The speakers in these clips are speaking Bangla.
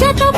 ya no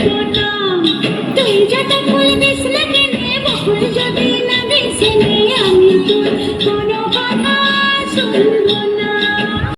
ছোট। তুই যত ফুল দিস না কেনে বকুল যদি না দিস